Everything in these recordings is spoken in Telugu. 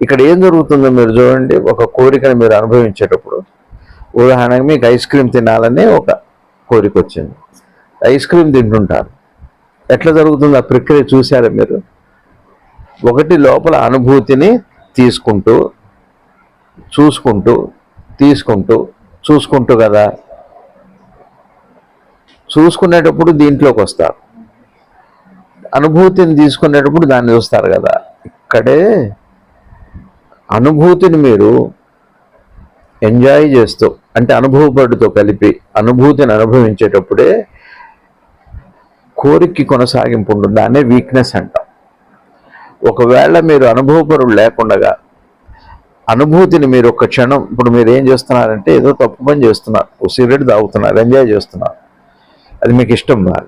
ఇక్కడ ఏం జరుగుతుందో మీరు చూడండి ఒక కోరికను మీరు అనుభవించేటప్పుడు ఉదాహరణకు మీకు ఐస్ క్రీమ్ తినాలనే ఒక కోరిక వచ్చింది ఐస్ క్రీమ్ తింటుంటారు. ఎట్లా జరుగుతుంది ఆ ప్రక్రియ చూశారు మీరు? ఒకటి లోపల అనుభూతిని తీసుకుంటూ చూసుకుంటూ తీసుకుంటూ చూసుకుంటూ కదా. చూసుకునేటప్పుడు దీంట్లోకి వస్తారు. అనుభూతిని తీసుకునేటప్పుడు దాన్ని చూస్తారు కదా. ఇక్కడే అనుభూతిని మీరు ఎంజాయ్ చేస్తూ అంటే అనుభవపడుతో కలిపి అనుభూతిని అనుభవించేటప్పుడే కోరికకి కొనసాగింపు ఉంటుంది దాన్నే వీక్నెస్ అంటాం. ఒకవేళ మీరు అనుభవపరుడు లేకుండా అనుభూతిని మీరు ఒక క్షణం ఇప్పుడు మీరు ఏం చేస్తున్నారంటే ఏదో తప్పు పని చేస్తున్నారు. సిగరెట్ తాగుతున్నారు ఎంజాయ్ చేస్తున్నారు. అది మీకు ఇష్టం కాదు.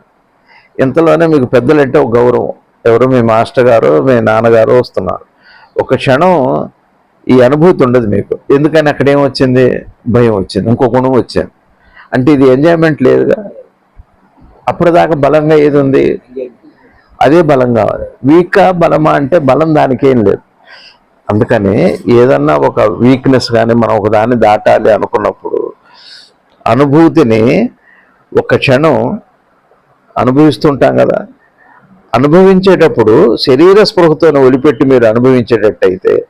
ఇంతలోనే మీకు పెద్దలంటే ఒక గౌరవం. ఎవరు మీ మాస్టర్ గారు మీ నాన్నగారు వస్తున్నారు. ఒక క్షణం ఈ అనుభూతి ఉండదు మీకు. ఎందుకని అక్కడ ఏమొచ్చింది భయం వచ్చింది. ఇంకో గుణం వచ్చాను. అంటే ఇది ఎంజాయ్మెంట్ లేదుగా. అప్పటిదాకా బలంగా ఏది ఉంది? అదే బలం కావాలి. వీకా బలమా అంటే బలం దానికి ఏం లేదు. అందుకని ఏదన్నా ఒక వీక్నెస్ కానీ మనం ఒక దాన్ని దాటాలి అనుకున్నప్పుడు అనుభూతిని ఒక క్షణం అనుభవిస్తుంటాం కదా. అనుభవించేటప్పుడు శరీర స్పృహతో ఒలిపెట్టి మీరు అనుభవించేటట్టయితే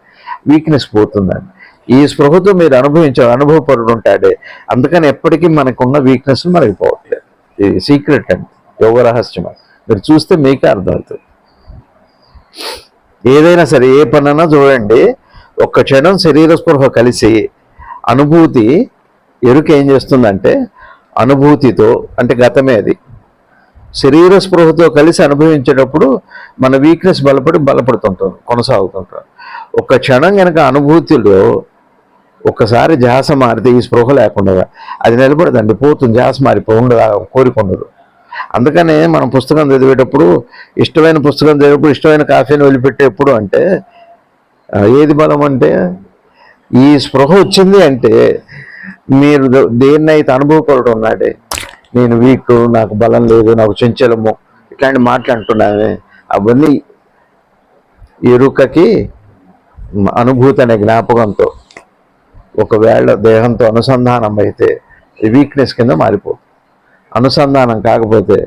వీక్నెస్ పోతుందండి. ఈ స్పృహతో మీరు అనుభవించే అనుభవపరుడు ఉంటాడే అందుకని ఎప్పటికీ మనకున్న వీక్నెస్ మనకి పోవట్లేదు ఇది సీక్రెట్ అండి యోగ రహస్యం మీరు చూస్తే మీకే అర్థమవుతుంది. ఏదైనా సరే ఏ పనైనా చూడండి ఒక్క క్షణం శరీర స్పృహ కలిసి అనుభూతి ఎరుక ఏం చేస్తుందంటే అనుభూతితో అంటే గతమే అది శరీర స్పృహతో కలిసి అనుభవించేటప్పుడు మన వీక్నెస్ బలపడి బలపడుతుంటాం కొనసాగుతుంటాం ఒక క్షణం కనుక అనుభూతిలో ఒక్కసారి జాస మారితే ఈ స్పృహ లేకుండా అది నిలబడదండి పోతుంది. జాస మారిపోకుండా ఉండదు. అందుకనే మనం పుస్తకం చదివేటప్పుడు ఇష్టమైన పుస్తకం చదివేటప్పుడు ఇష్టమైన కాఫీని వదిలిపెట్టేప్పుడు అంటే ఏది బలం అంటే ఈ స్పృహ వచ్చింది అంటే మీరు దేన్నైతే అనుభవపడటం ఉన్నాడే నేను వీక్ నాకు బలం లేదు నాకు చెంచలము ఇట్లాంటి మాట్లాడుతున్నామే అవన్నీ ఎరుకకి అనుభూతి అనే జ్ఞాపకంతో ఒకవేళ దేహంతో అనుసంధానం అయితే వీక్నెస్ కింద మారిపోతుంది. అనుసంధానం కాకపోతే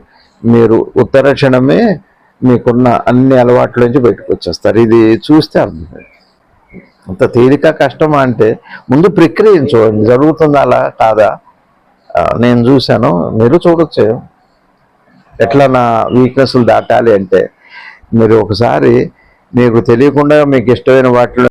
మీరు ఉత్తర క్షణమే మీకున్న అన్ని అలవాట్ల నుంచి బయటకు వచ్చేస్తారు. ఇది చూస్తే అర్థం అంత తేలిక కష్టమా అంటే ముందు ప్రక్రియను చూడండి. జరుగుతుందా అలా కాదా? నేను చూశాను. మీరు చూడొచ్చు. ఎట్లా నా వీక్నెస్లు దాటాలి అంటే మీరు ఒకసారి మీకు తెలియకుండా మీకు ఇష్టమైన వాటిలో